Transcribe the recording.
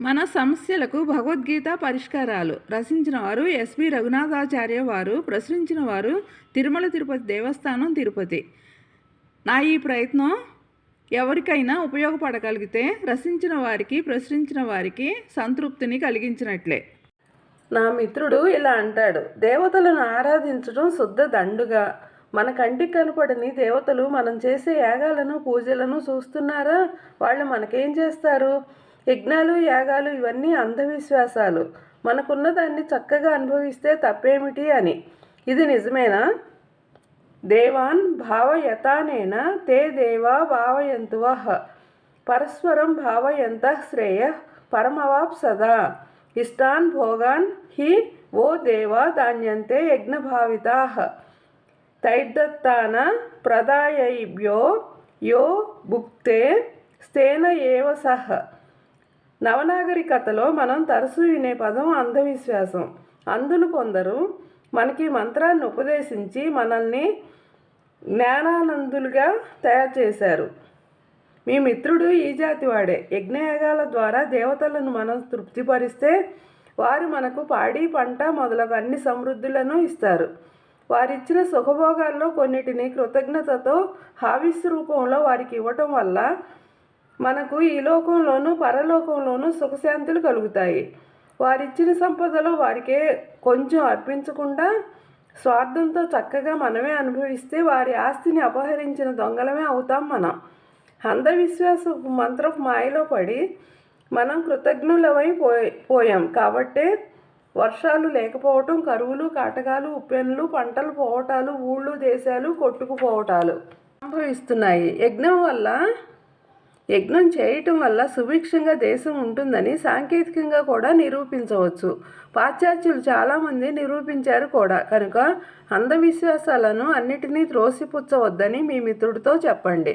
మన సమస్యలకు భగవద్గీత పరిష్కారాలు. రచించిన వారు ఎస్వి రఘునాథాచార్య వారు ప్రచురించిన వారు తిరుమల తిరుపతి దేవస్థానం తిరుపతి. నా ఈ ప్రయత్నం ఎవరికైనా ఉపయోగపడగలిగితే రచించిన వారికి ప్రచురించిన వారికి సంతృప్తిని కలిగించినట్లే. నా మిత్రుడు ఇలా అంటాడు దేవతలను ఆరాధించడం శుద్ధ దండుగా. మన కంటికి కనపడని దేవతలు మనం చేసే యాగాలను పూజలను చూస్తున్నారా? వాళ్ళు మనకేం చేస్తారు? యజ్ఞాలు యాగాలు ఇవన్నీ అంధవిశ్వాసాలు. మనకున్న దాన్ని చక్కగా అనుభవిస్తే తప్పేమిటి అని. ఇది నిజమేనా? దేవాన్ భావయతానేన తే దేవా భావయంతువః. పరస్పరం భావయంత శ్రేయ పరమవాప్ సదా. ఇష్టాన్ భోగాన్ హి ఓ దేవా దాన్యంతే యజ్ఞభావితా. తైదత్తాన ప్రదాయైభ్యో యో భుక్తే స్థేన ఏవ సహ నవనాగరికతలో మనం తరచూ వినే పదం అంధవిశ్వాసం. అందులు కొందరు మనకి మంత్రాన్ని ఉపదేశించి మనల్ని జ్ఞానానందులుగా తయారు చేశారు. మీ మిత్రుడు ఈ జాతి వాడే. యజ్ఞయాగాల ద్వారా దేవతలను మనం తృప్తిపరిస్తే వారు మనకు పాడి పంట మొదలగు అన్ని సమృద్ధులను ఇస్తారు. వారిచ్చిన సుఖభోగాల్లో కొన్నిటిని కృతజ్ఞతతో హావిస్ రూపంలో వారికి ఇవ్వటం వల్ల మనకు ఈ లోకంలోనూ పరలోకంలోనూ సుఖశాంతులు కలుగుతాయి. వారిచ్చిన సంపదలో వారికే కొంచెం అర్పించకుండా స్వార్థంతో చక్కగా మనమే అనుభవిస్తే వారి ఆస్తిని అపహరించిన దొంగలమే అవుతాం మనం. అంధవిశ్వాస మంత్రపు మాయలో పడి మనం కృతజ్ఞులమై పోయి పోయాం. కాబట్టే వర్షాలు లేకపోవటం కరువులు కాటకాలు ఉప్పెన్లు పంటలు పోవటాలు ఊళ్ళు దేశాలు కొట్టుకుపోవటాలు అనుభవిస్తున్నాయి యజ్ఞం వల్ల యజ్ఞం చేయటం వల్ల సుభిక్షంగా దేశం ఉంటుందని సాంకేతికంగా కూడా నిరూపించవచ్చు. పాశ్చాత్యులు చాలామంది నిరూపించారు కూడా. కనుక అంధవిశ్వాసాలను అన్నిటినీ త్రోసిపుచ్చవద్దని మీ మిత్రుడితో చెప్పండి.